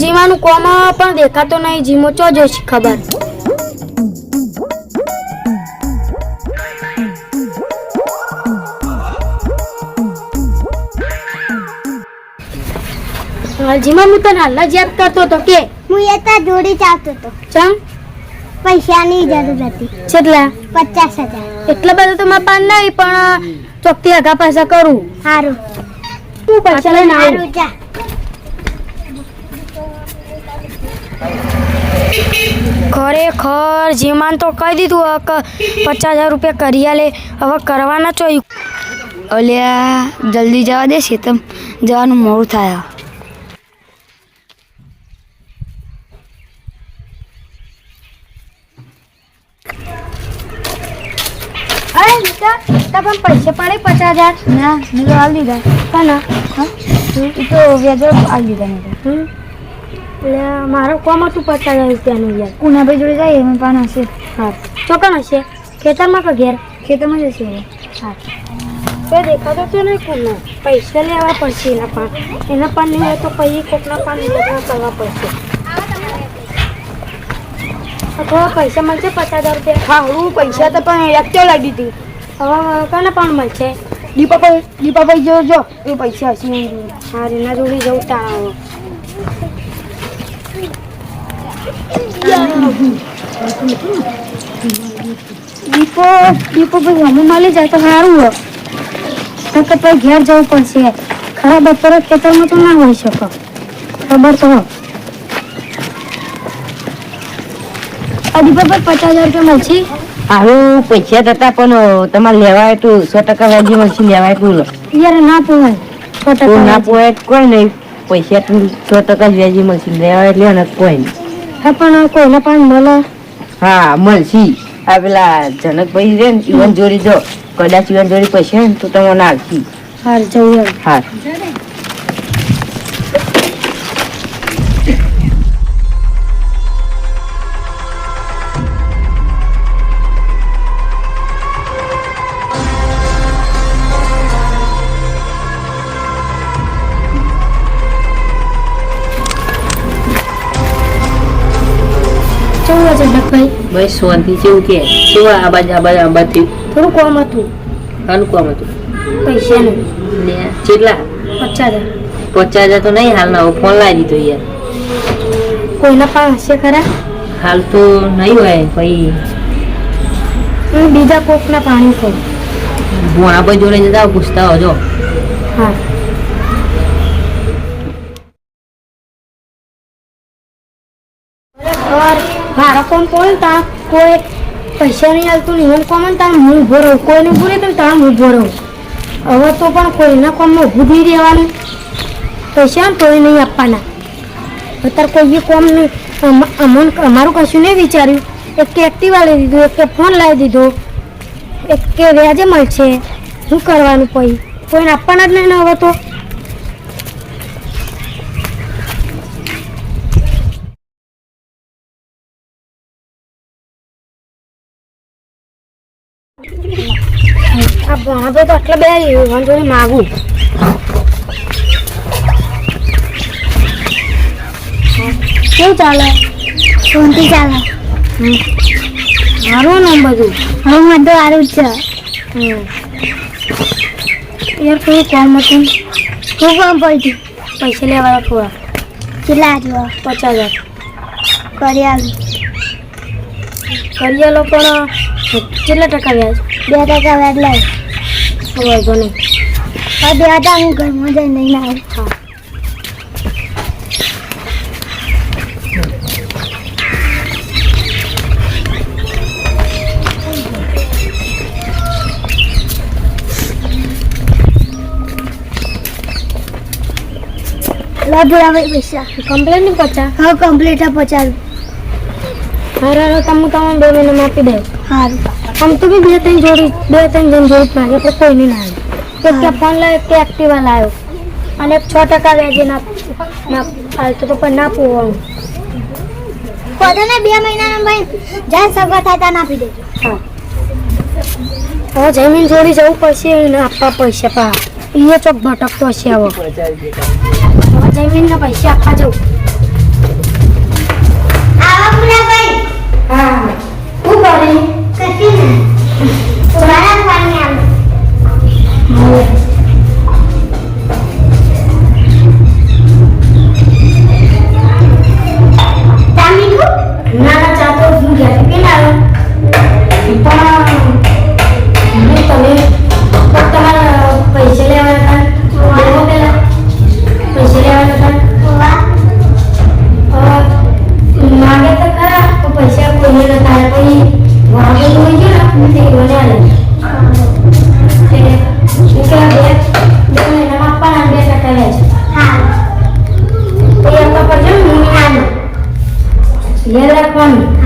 જીમાનું કોમ પણ દેખાતો નહીં. જીમો ચો જોઈશ ખબર? જીમા હું તને હાલ જ યાદ કરતો હતો કે? હું એ તાર જોડી ચાલતો હતો. ચમ? પૈસાની જરૂર હતી. કેટલા પચાસ હજાર. એટલા બધા તો મારા પાન નહીં પણ ચોકથી આગા પાછા કરું. સારું તું પૈસા લઈને આવું સારું જા ખરેખર જીમાન તો કહી દીધું, હવે કે પચાસ હજાર રૂપિયા કરી આલે હવે કરવાના ચોય. અલ્યા, જલ્દી જવા દે શેતમ. જવાનું મોડું થાય અરે નીતા તા પણ પૈસા પડે પચાસ હજાર? ના, મેં તો હાલ દીધા. કાના એ તો વ્યાજો હાલ દીધા, મેં તો. હમ? એટલે મારો કોમ હતું પચાસ હજાર રૂપિયાનું યાર. કુનાભાઈ જોડે જાય એમાં પણ હશે. હા. ચોકન હશે? ખેતરમાં કે ઘેર? ખેતરમાં જ હશે હા. તો દેખાતો છે નહીં કોનો પૈસા લેવા પડશે એના પણ. એના પણ નહીં હોય તો પછી કોકના પણ લગ્ન કરવા પડશે. થોડા પૈસા મળશે પચાસ હજાર રૂપિયા. ખાવડું પૈસા તો પણ એકચો લાગી હતી. હવે કોને પણ મળશે? દીપાભાઈ દીપાભાઈ જો જો એ પૈસા હશે. એની. હા રીના જોડે જવું તાણાવો દીપો દીપો ભાઈ હમણાં માલી જાય તો સારું હોય. તો કે પછી ઘેર જવું પડશે. ખરાબ બપોરે ખેતરમાં તો ના હોઈ શકો. ખબર તો દીપાભાઈ પચાસ હજાર રૂપિયા મળશે? આવું પૈસા થતા પણ તમારે લેવાય તું સો ટકા વ્યાજી મળશે લેવાય તું લો. યાર ના પોવાય. સો ટકા ના પોવાય કોઈ નહીં. પૈસા તું સો ટકા જ વ્યાજી મળશે લેવાય એટલે કોઈ નહીં. હા પણ કોઈને પણ મળે? હા મળશી. આ પેલા જનકભાઈ રે ને ઈવન જોડી જો કદાચ ઈવન જોડી પૈસા ને તો તમને નાખી. હાર જવું એમ. ભાઈ શાંતિ જેવું કે. કેવું આ બાજુ આ બાજુ આ બાજુ? થોડું કોમ હતું. હાલું કોમ હતું? પૈસાનું ને કેટલા? પચાસ હજાર. પચાસ હજાર તો નહીં હાલ ના ફોન લાવી દીધો યાર. કોઈના પણ હશે ખરા? હાલ તો નહીં હોય ભાઈ. હું બીજા કોકના પાણી ખાઉં ભોણાભાઈ જોડે જતા પૂછતા હોજો હા. મારા કોમ કોઈ તા? કોઈ પૈસા નહીં આવતું નહીં મને કોમ તાર હું ઊભો રહું. કોઈને ઉભું તો તાર હું ઊભો રહું. હવે તો પણ કોઈના કોમમાં ઊભું નહીં રહેવાનું. પૈસા તોય નહીં આપવાના. અત્યારે કોઈએ કોમ નહીં અમ- અમન અમારું કશું નહીં વિચાર્યું. એક કે એક્ટિવા લઈ દીધું એક કે ફોન લાવી દીધો, એક કે વ્યાજે મળશે. શું કરવાનું પછી? કોઈને આપવાના જ નહીં હવે તો. આ ભણાતો તો આટલા બે વાંધો નહીં માગું. કેવું ચાલે? શાંતિ ચાલે. મારું નામ બધું. હવે તો સારું જ છે. હમ. યાર કોઈ કોમ હતું. શું કામ પડ્યું પૈસા લેવાના થોડા કેટલા જો પચાસ હજાર. કરી આવી કરી લો પણ. કેટલા ટકા વ્યાજ? બે ટકા વ્યાજ લાવ વાંધો નહીં. હા બે હતા હું ઘરમાં જઈને નહીં આવે. હા. લાભ લાવે પૈસા. કમ્પ્લેટ નહીં પચા હા કમ્પ્લેટ પચાસ. હારે તમે તમે બે મહિનામાં આપી દઉં સારું આમ તો બી બે ત્રણ જોડી બે ત્રણ જણ જોડી માગે પણ કોઈ નહીં લાવે એક કે ફોન લાવ્યો કે એક્ટિવા લાવ્યો અને એક છ ટકા વ્યાજે ના ફાલતું તો પણ ના પોવાનું પોતાને બે મહિનાના ભાઈ જ્યાં સગવડ થાય ત્યાં આપી દેજો. હા. હવે જમીન જોડી જવું પડશે એને આપવા પૈસા પા. એ ચોક ભટકતો હશે હવે. જમીનના પૈસા આપવા જવું આવો હા. હું કરે કશું ના? મારા ફોન Y.